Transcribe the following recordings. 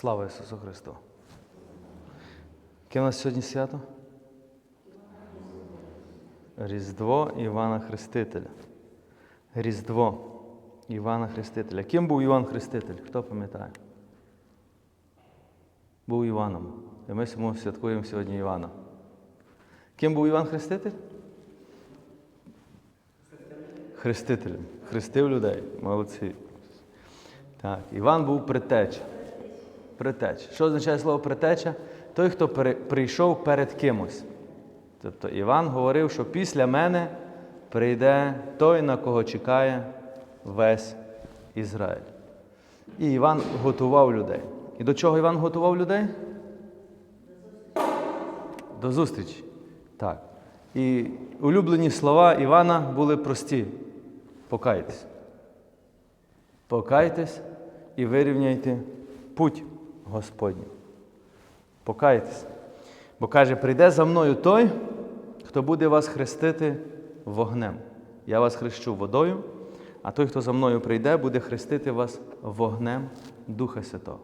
Слава Ісусу Христу! Яке у нас сьогодні свято? Різдво Івана Хрестителя. Різдво Івана Хрестителя. Ким був Іван Хреститель? Хто пам'ятає? Був Іваном. І ми святкуємо сьогодні Івана. Ким був Іван Хреститель? Хрестителем. Хрестив людей. Молодці. Так, Іван був притеча. Притеча. Що означає слово притеча? Той, хто прийшов перед кимось. Тобто Іван говорив, що після мене прийде той, на кого чекає весь Ізраїль. І Іван готував людей. І до чого Іван готував людей? До зустрічі. Так. І улюблені слова Івана були прості. Покайтесь. Покайтесь і вирівняйте путь Господній. Покайтесь. Бо каже, прийде за мною той, хто буде вас хрестити вогнем. Я вас хрещу водою, а той, хто за мною прийде, буде хрестити вас вогнем Духа Святого.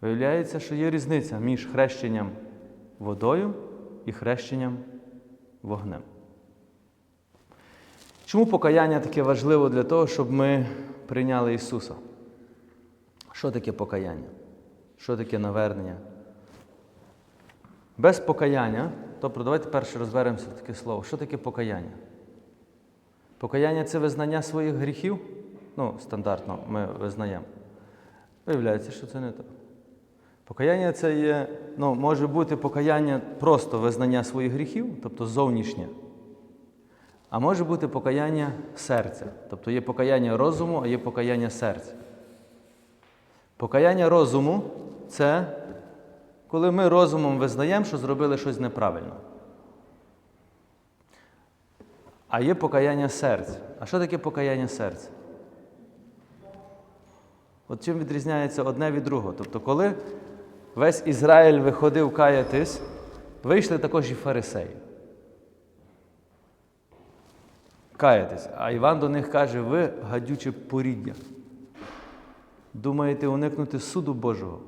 Виявляється, що є різниця між хрещенням водою і хрещенням вогнем. Чому покаяння таке важливо для того, щоб ми прийняли Ісуса? Що таке покаяння? Що таке навернення? Без покаяння, тобто давайте перше розберемося в таке слово. Що таке покаяння? Покаяння це визнання своїх гріхів. Ну, стандартно ми визнаємо. Виявляється, що це не так. Покаяння це є, ну, може бути покаяння просто визнання своїх гріхів, тобто зовнішнє. А може бути покаяння серця. Тобто є покаяння розуму, а є покаяння серця. Покаяння розуму це коли ми розумом визнаємо, що зробили щось неправильно. А є покаяння серця. А що таке покаяння серця? От чим відрізняється одне від другого. Тобто, коли весь Ізраїль виходив каятись, вийшли також і фарисеї. Каятись. А Іван до них каже, ви гадюче поріддя. Думаєте уникнути суду Божого?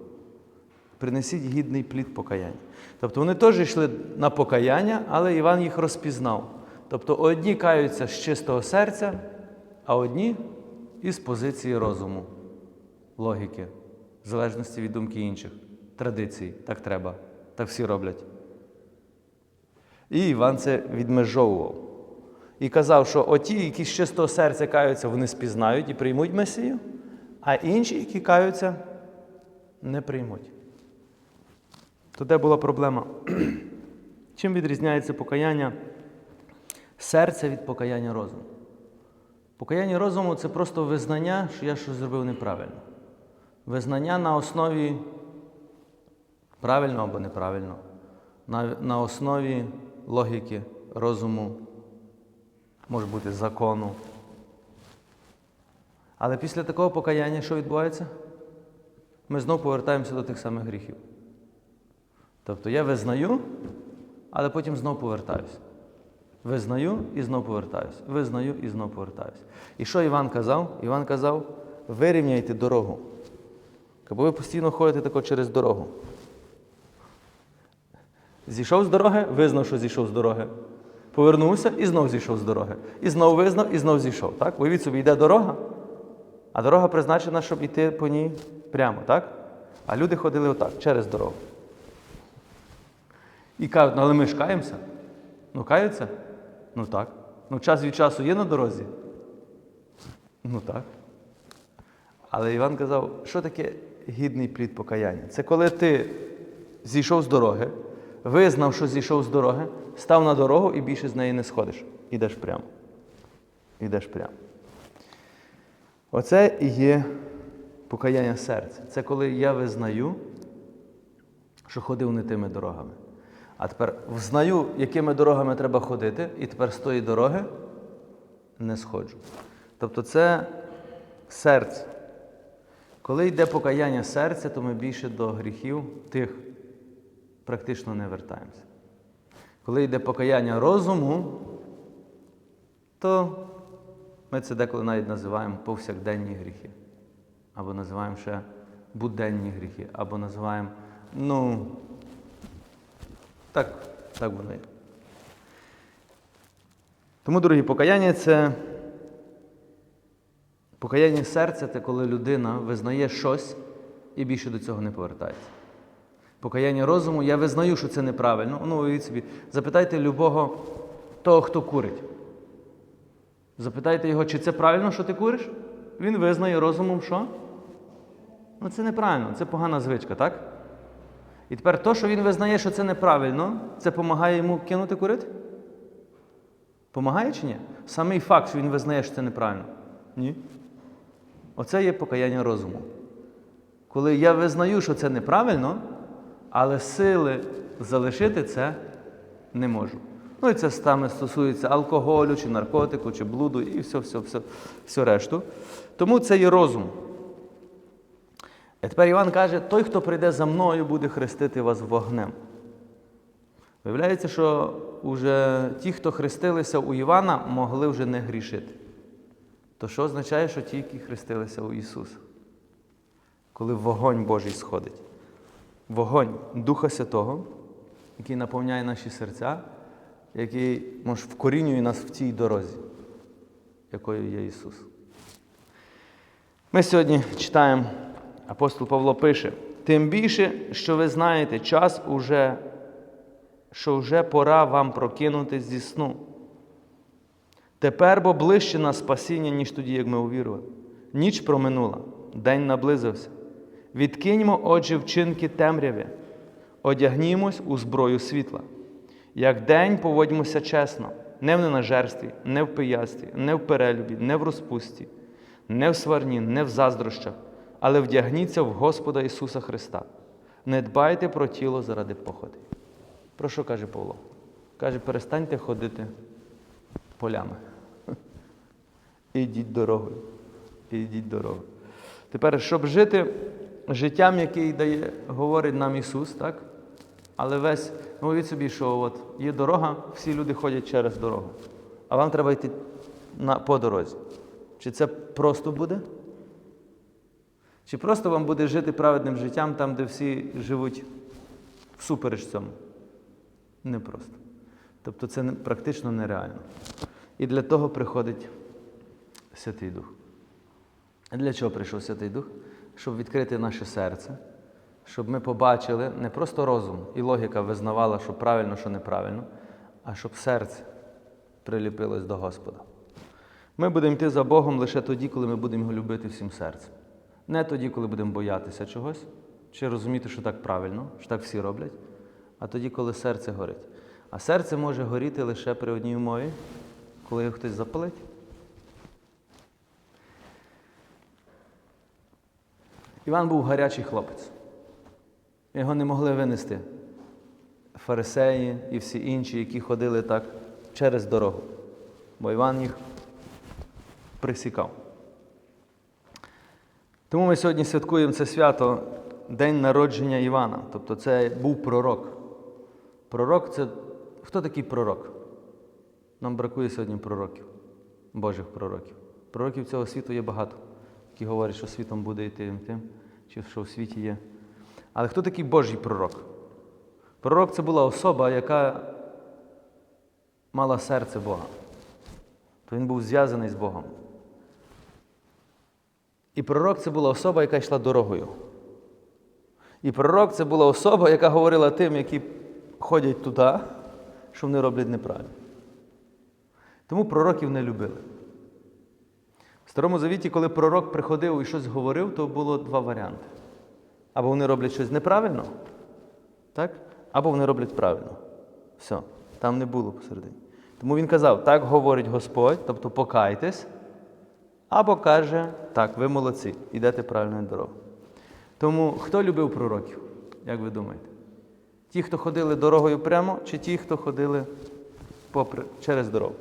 Принесіть гідний плід покаяння. Тобто вони теж йшли на покаяння, але Іван їх розпізнав. Тобто одні каються з чистого серця, а одні із позиції розуму, логіки, в залежності від думки інших, традицій. Так треба, так всі роблять. І Іван це відмежовував. І казав, що оті, які з чистого серця каються, вони спізнають і приймуть Месію, а інші, які каються, не приймуть. То де була проблема? Чим відрізняється покаяння серця від покаяння розуму? Покаяння розуму це просто визнання, що я щось зробив неправильно. Визнання на основі правильно або неправильно, на, на основі логіки, розуму, може бути закону. Але після такого покаяння що відбувається? Ми знову повертаємося до тих самих гріхів. Тобто я визнаю, але потім знову повертаюся. Визнаю і знову повертаюся. Визнаю і знову повертаюся. І що Іван казав? Іван казав, вирівняйте дорогу. Бо ви постійно ходите тако через дорогу. Зійшов з дороги, визнав, що зійшов з дороги. Повернувся і знов зійшов з дороги. І знов визнав, і знов зійшов. Так? Уявіть собі, йде дорога, а дорога призначена, щоб йти по ній прямо, так? А люди ходили отак, через дорогу. І кажуть, ну але ми ж каємося. Ну, каються? Ну так. Ну, час від часу є на дорозі? Ну так. Але Іван казав, що таке гідний плід покаяння? Це коли ти зійшов з дороги, визнав, що зійшов з дороги, став на дорогу і більше з неї не сходиш. Ідеш прямо. Ідеш прямо. Оце і є покаяння серця. Це коли я визнаю, що ходив не тими дорогами. А тепер взнаю, якими дорогами треба ходити, і тепер з тої дороги не сходжу. Тобто це серце. Коли йде покаяння серця, то ми більше до гріхів тих практично не вертаємося. Коли йде покаяння розуму, то ми це деколи навіть називаємо повсякденні гріхи. Або називаємо ще буденні гріхи, або називаємо, ну, так, так воно є. Тому, дорогі, покаяння це покаяння серця це коли людина визнає щось і більше до цього не повертається. Покаяння розуму, я визнаю, що це неправильно. Ну, уявіть собі, запитайте любого того, хто курить. Запитайте його, чи це правильно, що ти куриш? Він визнає розумом, що? Ну, це неправильно, це погана звичка, так? І тепер то, що він визнає, що це неправильно, це допомагає йому кинути курити? Помагає чи ні? Самий факт, що він визнає, що це неправильно. Ні. Оце є покаяння розуму. Коли я визнаю, що це неправильно, але сили залишити це не можу. Ну і це саме стосується алкоголю, чи наркотику, чи блуду, і все, все, все, все решту. Тому це є розум. І тепер Іван каже: той, хто прийде за мною, буде хрестити вас вогнем. Виявляється, що вже ті, хто хрестилися у Івана, могли вже не грішити. То що означає, що ті, які хрестилися у Ісуса? Коли вогонь Божий сходить. Вогонь Духа Святого, який наповняє наші серця, який може, вкорінює нас в цій дорозі, якою є Ісус. Ми сьогодні читаємо, апостол Павло пише, тим більше, що ви знаєте, час уже, що вже пора вам прокинутись зі сну. Тепер бо ближче на спасіння, ніж тоді, як ми увірували. Ніч проминула, день наблизився. Відкиньмо, отже, вчинки темряви, одягнімось у зброю світла. Як день поводьмося чесно, не в ненажерстві, не в пиястві, не в перелюбі, не в розпусті, не в сварні, не в заздрощах, але вдягніться в Господа Ісуса Христа. Не дбайте про тіло заради походи. Про що каже Павло? Каже, перестаньте ходити полями. Ідіть дорогою. Ідіть дорогою. Тепер, щоб жити життям, який дає, говорить нам Ісус, так? Але весь, ну уявіть собі, що от є дорога, всі люди ходять через дорогу. А вам треба йти на, по дорозі. Чи це просто буде? Чи просто вам буде жити праведним життям там, де всі живуть всупереч цьому? Не просто. Тобто це практично нереально. І для того приходить Святий Дух. Для чого прийшов Святий Дух? Щоб відкрити наше серце, щоб ми побачили не просто розум і логіка визнавала, що правильно, що неправильно, а щоб серце приліпилось до Господа. Ми будемо йти за Богом лише тоді, коли ми будемо його любити всім серцем. Не тоді, коли будемо боятися чогось, чи розуміти, що так правильно, що так всі роблять, а тоді, коли серце горить. А серце може горіти лише при одній умові, коли його хтось запалить. Іван був гарячий хлопець. Його не могли винести фарисеї і всі інші, які ходили так через дорогу. Бо Іван їх присікав. Тому ми сьогодні святкуємо це свято День народження Івана. Тобто це був пророк. Пророк це. Хто такий пророк? Нам бракує сьогодні пророків, Божих пророків. Пророків цього світу є багато, які говорять, що світом буде йти тим, чи що в світі є. Але хто такий Божий пророк? Пророк це була особа, яка мала серце Бога. То він був зв'язаний з Богом. І пророк це була особа, яка йшла дорогою. І пророк це була особа, яка говорила тим, які ходять туди, що вони роблять неправильно. Тому пророків не любили. В Старому Завіті, коли пророк приходив і щось говорив, то було два варіанти. Або вони роблять щось неправильно, так? або вони роблять правильно. Все, там не було посередині. Тому він казав, так говорить Господь, тобто покайтесь, або каже, так, ви молодці, йдете правильною дорогою. Тому хто любив пророків, як ви думаєте? Ті, хто ходили дорогою прямо, чи ті, хто ходили попри, через дорогу?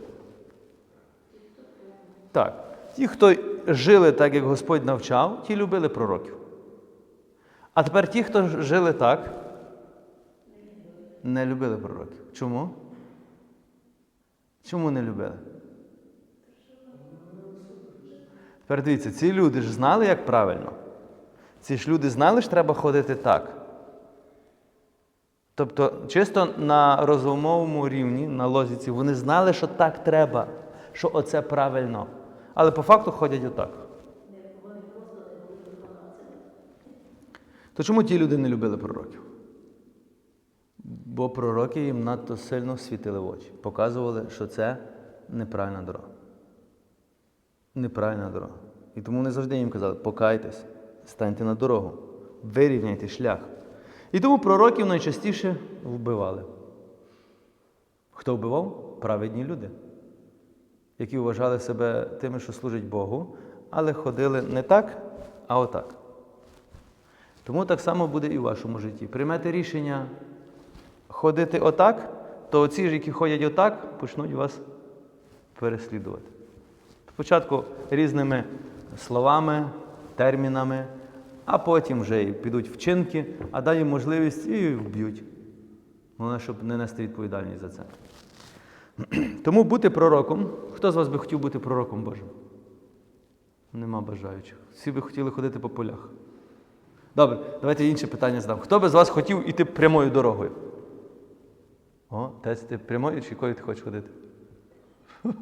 Так. Ті, хто жили так, як Господь навчав, ті любили пророків. А тепер ті, хто жили так, не любили пророків. Чому? Чому не любили? Тепер дивіться, ці люди ж знали, як правильно. Ці ж люди знали, що треба ходити так. Тобто, чисто на розумовому рівні, на лозіці, вони знали, що так треба, що оце правильно. Але по факту ходять отак. То чому ті люди не любили пророків? Бо пророки їм надто сильно світили в очі, показували, що це неправильна дорога. Неправильна дорога. І тому вони завжди їм казали, покайтесь, станьте на дорогу, вирівняйте шлях. І тому пророків найчастіше вбивали. Хто вбивав? Праведні люди, які вважали себе тими, що служать Богу, але ходили не так, а отак. Тому так само буде і в вашому житті. Приймете рішення ходити отак, то оці ж, які ходять отак, почнуть вас переслідувати. Спочатку різними словами, термінами, а потім вже і підуть вчинки, а їм можливість і вб'ють. Головне, щоб не нести відповідальність за це. Тому бути пророком. Хто з вас би хотів бути пророком Божим? Нема бажаючих. Всі би хотіли ходити по полях. Добре, давайте інше питання задам. Хто би з вас хотів іти прямою дорогою? О, тець, ти прямою чи якою ти хочеш ходити?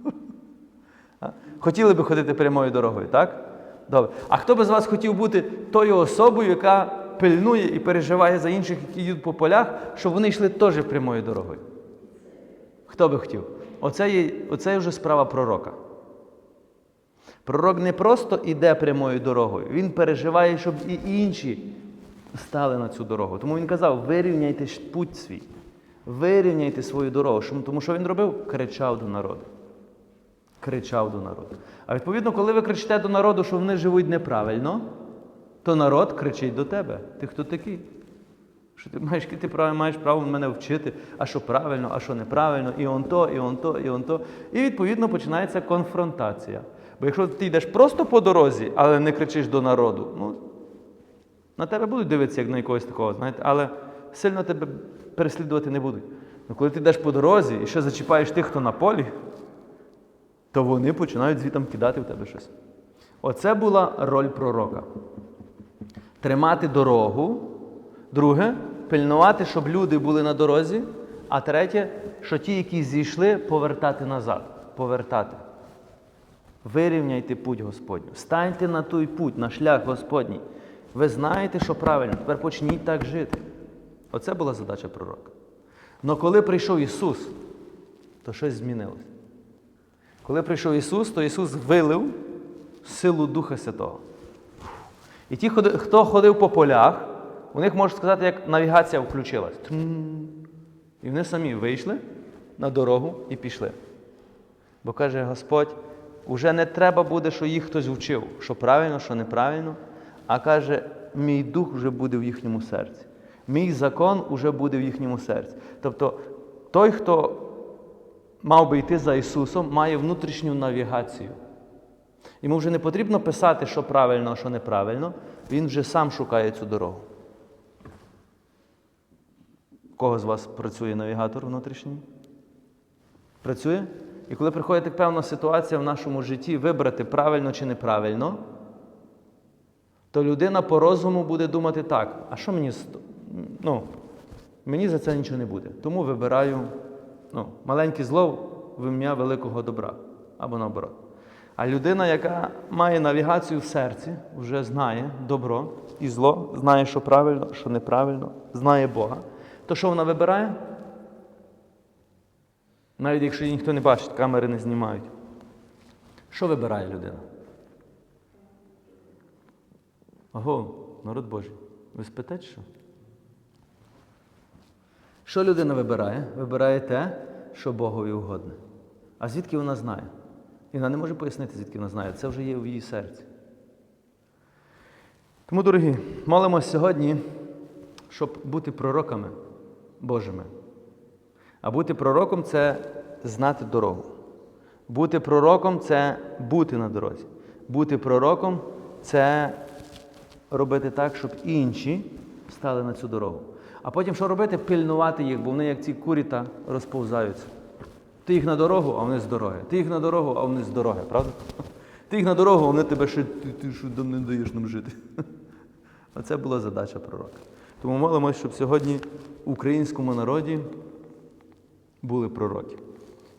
Хотіли би ходити прямою дорогою, так? Добре. А хто би з вас хотів бути тою особою, яка пильнує і переживає за інших, які йдуть по полях, щоб вони йшли теж прямою дорогою? Хто би хотів? Оце є, оце є вже справа пророка. Пророк не просто йде прямою дорогою, він переживає, щоб і інші стали на цю дорогу. Тому він казав: вирівняйте путь свій, вирівняйте свою дорогу. Тому що він робив? Кричав до народу. Кричав до народу. А відповідно, коли ви кричите до народу, що вони живуть неправильно, то народ кричить до тебе. Ти хто такий? Що ти маєш ти право, маєш право мене вчити, а що правильно, а що неправильно, і он то, і он то, і он то. І відповідно починається конфронтація. Бо якщо ти йдеш просто по дорозі, але не кричиш до народу, ну на тебе будуть дивитися, як на якогось такого, знаєте, але сильно тебе переслідувати не будуть. Ну коли ти йдеш по дорозі і ще зачіпаєш тих, хто на полі, то вони починають звітом кидати в тебе щось. Оце була роль пророка. Тримати дорогу. Друге, пильнувати, щоб люди були на дорозі. А третє, що ті, які зійшли, повертати назад. Повертати. Вирівняйте путь Господню. Станьте на той путь, на шлях Господній. Ви знаєте, що правильно, тепер почніть так жити. Оце була задача пророка. Але коли прийшов Ісус, то щось змінилось. Коли прийшов Ісус, то Ісус вилив силу Духа Святого. І ті, хто ходив по полях, у них, можна сказати, як навігація включилась. І вони самі вийшли на дорогу і пішли. Бо каже Господь, уже не треба буде, що їх хтось вчив, що правильно, що неправильно, а каже, мій дух вже буде в їхньому серці. Мій закон вже буде в їхньому серці. Тобто той, хто мав би йти за Ісусом, має внутрішню навігацію. Йому вже не потрібно писати, що правильно, а що неправильно. Він вже сам шукає цю дорогу. Кого з вас працює навігатор внутрішній? Працює? І коли приходить певна ситуація в нашому житті вибрати правильно чи неправильно, то людина по розуму буде думати так, а що мені ну, мені за це нічого не буде. Тому вибираю ну, маленьке зло в ім'я великого добра або наоборот. А людина, яка має навігацію в серці, вже знає добро і зло, знає, що правильно, що неправильно, знає Бога, то що вона вибирає? Навіть якщо її ніхто не бачить, камери не знімають. Що вибирає людина? Ого, народ Божий, ви спите що? Що людина вибирає? Вибирає те, що Богові угодне. А звідки вона знає? І вона не може пояснити, звідки вона знає. Це вже є в її серці. Тому, дорогі, молимося сьогодні, щоб бути пророками Божими. А бути пророком це знати дорогу. Бути пророком це бути на дорозі. Бути пророком це робити так, щоб інші стали на цю дорогу. А потім що робити? Пильнувати їх, бо вони, як ці куріта, розповзаються. Ти їх на дорогу, а вони з дороги. Ти їх на дорогу, а вони з дороги, правда? Ти їх на дорогу, а вони тебе ще ти, ти що не даєш нам жити. Оце була задача пророка. Тому молимось, щоб сьогодні в українському народі були пророки.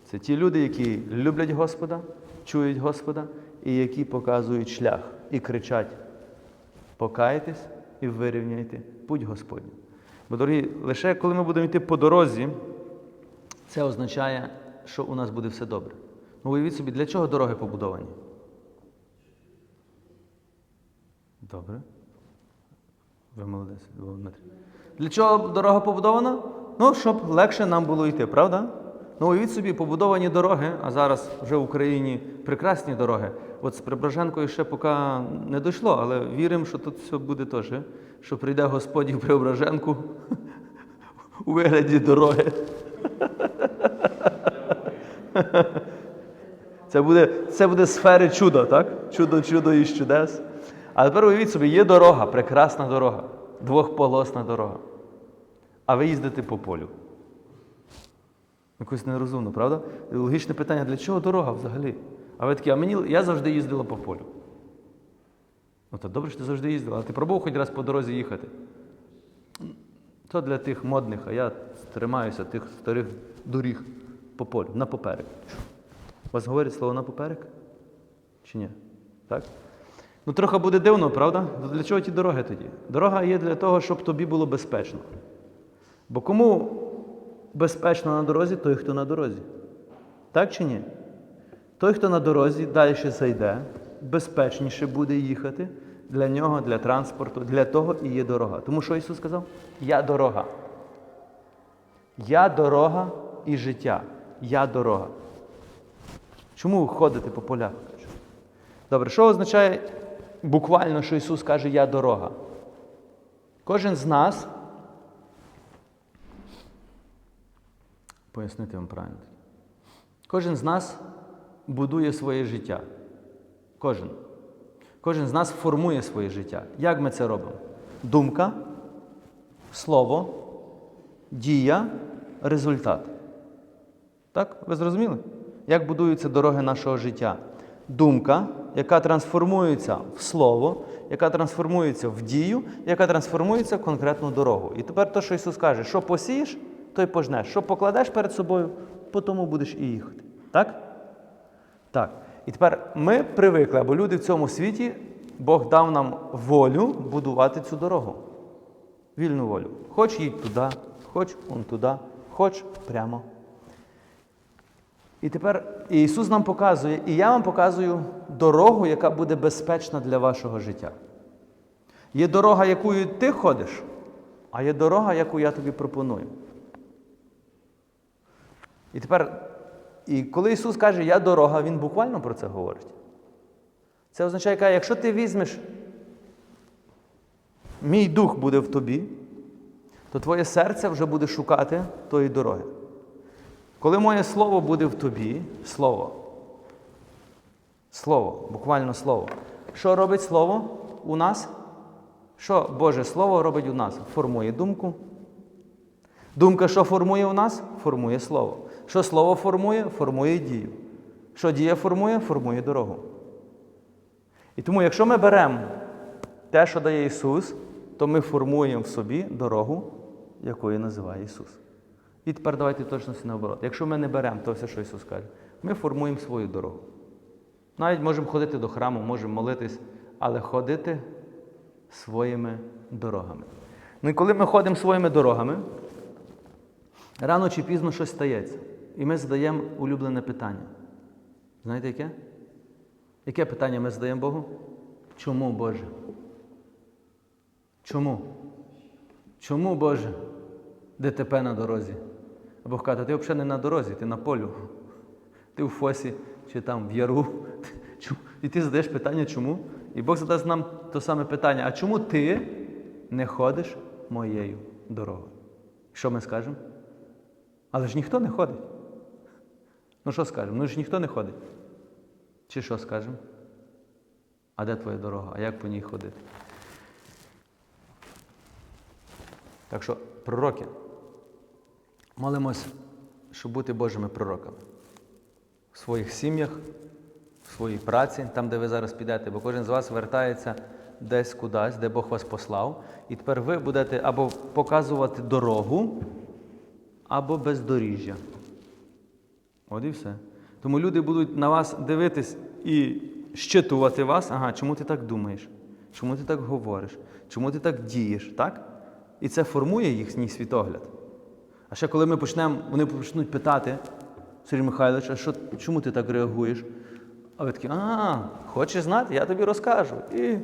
Це ті люди, які люблять Господа, чують Господа і які показують шлях і кричать: покайтесь і вирівняйте путь Господній. Бо, дорогі, лише коли ми будемо йти по дорозі, це означає, що у нас буде все добре. Ну, уявіть собі, для чого дороги побудовані? Добре. Ви молодець, Дмитрий. Для чого дорога побудована? Ну, щоб легше нам було йти, правда? Ну, уявіть собі, побудовані дороги, а зараз вже в Україні прекрасні дороги. От з Преображенкою ще поки не дійшло, але віримо, що тут все буде теж, що прийде Господь в Преображенку у вигляді дороги. Це буде, це буде сфери чуда, так? Чудо, чудо і чудес. А тепер уявіть собі, є дорога, прекрасна дорога, двохполосна дорога. А ви їздите по полю. Якось нерозумно, правда? Логічне питання, для чого дорога взагалі? А ви такі, а мені я завжди їздила по полю. Ну, то добре, що ти завжди їздила, а ти пробував хоч раз по дорозі їхати. То для тих модних, а я тримаюся тих старих доріг по полю, на поперек. Вас говорять слово на поперек? Чи ні? Так? Ну, трохи буде дивно, правда? Для чого ті дороги тоді? Дорога є для того, щоб тобі було безпечно. Бо кому безпечно на дорозі, той, хто на дорозі. Так чи ні? Той, хто на дорозі, далі зайде, безпечніше буде їхати для нього, для транспорту, для того і є дорога. Тому що Ісус сказав? Я дорога. Я дорога і життя. Я дорога. Чому ви ходите по полях? Добре, що означає буквально, що Ісус каже Я дорога? Кожен з нас. Пояснити вам правильно. Кожен з нас будує своє життя. Кожен. Кожен з нас формує своє життя. Як ми це робимо? Думка, слово, дія, результат. Так? Ви зрозуміли? Як будуються дороги нашого життя? Думка, яка трансформується в слово, яка трансформується в дію, яка трансформується в конкретну дорогу. І тепер те, що Ісус каже, що посієш, то й пожнеш. Що покладеш перед собою, по тому будеш і їхати. Так? Так. І тепер ми привикли, або люди в цьому світі, Бог дав нам волю будувати цю дорогу. Вільну волю. Хоч їдь туди, хоч он туди, хоч прямо. І тепер Ісус нам показує, і я вам показую дорогу, яка буде безпечна для вашого життя. Є дорога, якою ти ходиш, а є дорога, яку я тобі пропоную. І тепер, і коли Ісус каже, я дорога, Він буквально про це говорить. Це означає, каже, якщо ти візьмеш, мій дух буде в тобі, то твоє серце вже буде шукати тої дороги. Коли моє слово буде в тобі, слово. Слово, буквально слово. Що робить слово у нас? Що Боже Слово робить у нас? Формує думку. Думка, що формує у нас? Формує слово. Що слово формує? Формує дію. Що дія формує? Формує дорогу. І тому, якщо ми беремо те, що дає Ісус, то ми формуємо в собі дорогу, якою називає Ісус. І тепер давайте точності наоборот. Якщо ми не беремо то все, що Ісус каже, ми формуємо свою дорогу. Навіть можемо ходити до храму, можемо молитись, але ходити своїми дорогами. Ну і коли ми ходимо своїми дорогами, рано чи пізно щось стається. І ми задаємо улюблене питання. Знаєте яке? Яке питання ми задаємо Богу? Чому Боже? Чому? Чому Боже? ДТП на дорозі? А Бог каже, ти взагалі не на дорозі, ти на полю. Ти в фосі чи там в яру. І ти задаєш питання, чому? І Бог задасть нам те саме питання: а чому ти не ходиш моєю дорогою? Що ми скажемо? Але ж ніхто не ходить. Ну що скажемо? Ну ж ніхто не ходить. Чи що скажемо? А де твоя дорога? А як по ній ходити? Так що, пророки, молимось, щоб бути Божими пророками в своїх сім'ях, в своїй праці, там, де ви зараз підете, бо кожен з вас вертається десь кудись, де Бог вас послав, і тепер ви будете або показувати дорогу, або бездоріжжя. От і все. Тому люди будуть на вас дивитись і щитувати вас. Ага, чому ти так думаєш? Чому ти так говориш? Чому ти так дієш? Так? І це формує їхній світогляд. А ще коли ми почнемо, вони почнуть питати, Сергій Михайлович, а що, чому ти так реагуєш? А ви такі, а, хочеш знати, я тобі розкажу. І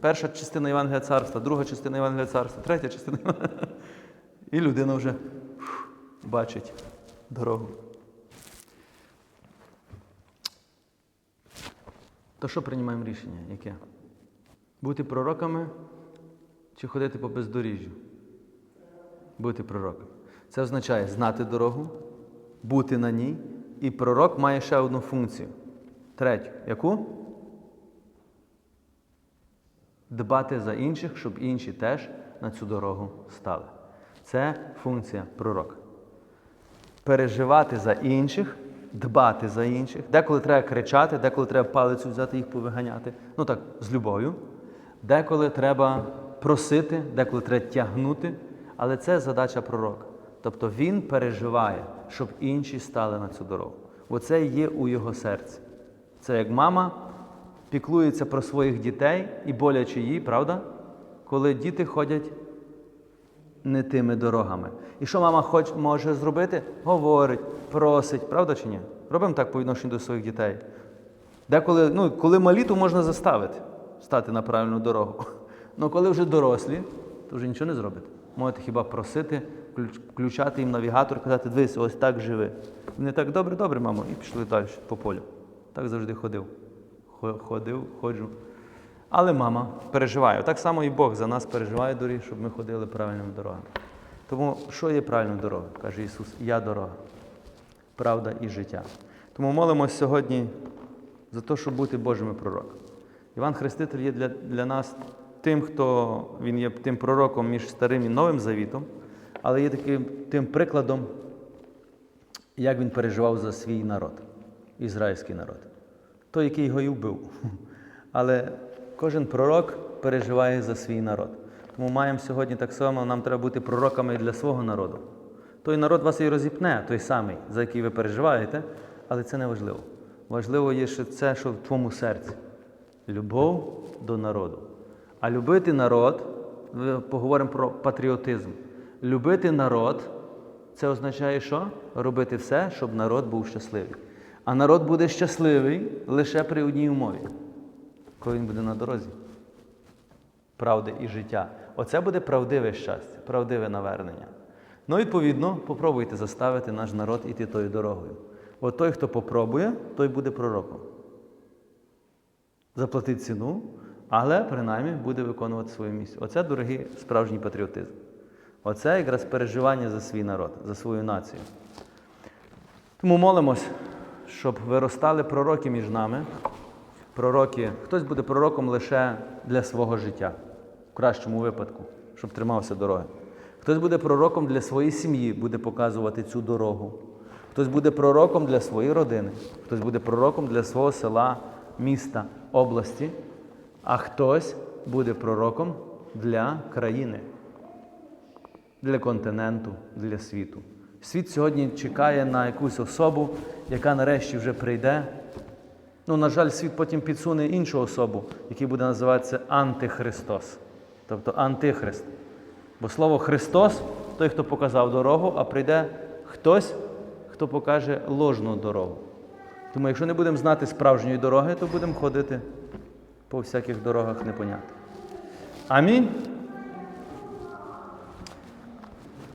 перша частина Євангелія царства, друга частина Євангелія царства, третя частина. І людина вже бачить дорогу. То що приймаємо рішення? Яке? Бути пророками чи ходити по бездоріжжю? Бути пророком. Це означає знати дорогу, бути на ній, і пророк має ще одну функцію. Третю. Яку? Дбати за інших, щоб інші теж на цю дорогу стали. Це функція пророка. Переживати за інших, дбати за інших. Деколи треба кричати, деколи треба палицю взяти їх повиганяти. Ну так, з любов'ю. Деколи треба просити, деколи треба тягнути. Але це задача пророка. Тобто він переживає, щоб інші стали на цю дорогу. Оце є у його серці. Це як мама піклується про своїх дітей і боляче їй, правда? Коли діти ходять не тими дорогами. І що мама хоч може зробити? Говорить, просить, правда чи ні? Робимо так по відношенню до своїх дітей. Деколи, ну, коли малі, то можна заставити стати на правильну дорогу. Ну коли вже дорослі, то вже нічого не зробите. Можете хіба просити, включати їм навігатор, казати, дивись, ось так живи. Не так добре, добре, мамо, і пішли далі по полю. Так завжди ходив. Ходив, ходжу. Але мама переживає. Так само і Бог за нас переживає доріг, щоб ми ходили правильними дорогами. Тому що є правильною дорогою? Каже Ісус, я дорога, правда і життя. Тому молимось сьогодні за те, щоб бути Божими пророками. Іван Хреститель є для, для нас тим, хто він є тим пророком між старим і новим завітом, але є таким тим прикладом, як він переживав за свій народ, ізраїльський народ. Той, який його і вбив. Але кожен пророк переживає за свій народ. Тому маємо сьогодні так само, нам треба бути пророками для свого народу. Той народ вас і розіпне, той самий, за який ви переживаєте, але це не важливо. Важливо є ще це, що в твоєму серці. Любов до народу. А любити народ, поговоримо про патріотизм. Любити народ це означає, що? Робити все, щоб народ був щасливий. А народ буде щасливий лише при одній умові, коли він буде на дорозі. Правди і життя. Оце буде правдиве щастя, правдиве навернення. Ну, відповідно, попробуйте заставити наш народ іти тою дорогою. Бо той, хто попробує, той буде пророком. Заплатить ціну, але принаймні буде виконувати свою місію. Оце, дорогий, справжній патріотизм. Оце якраз переживання за свій народ, за свою націю. Тому молимось, щоб виростали пророки між нами. Пророки, хтось буде пророком лише для свого життя, в кращому випадку, щоб тримався дороги. Хтось буде пророком для своєї сім'ї, буде показувати цю дорогу. Хтось буде пророком для своєї родини, хтось буде пророком для свого села, міста, області, а хтось буде пророком для країни, для континенту, для світу. Світ сьогодні чекає на якусь особу, яка нарешті вже прийде. Ну, на жаль, світ потім підсуне іншу особу, який буде називатися Антихристос, тобто Антихрист. Бо слово Христос той, хто показав дорогу, а прийде хтось, хто покаже ложну дорогу. Тому, якщо не будемо знати справжньої дороги, то будемо ходити по всяких дорогах непонятних. Амінь.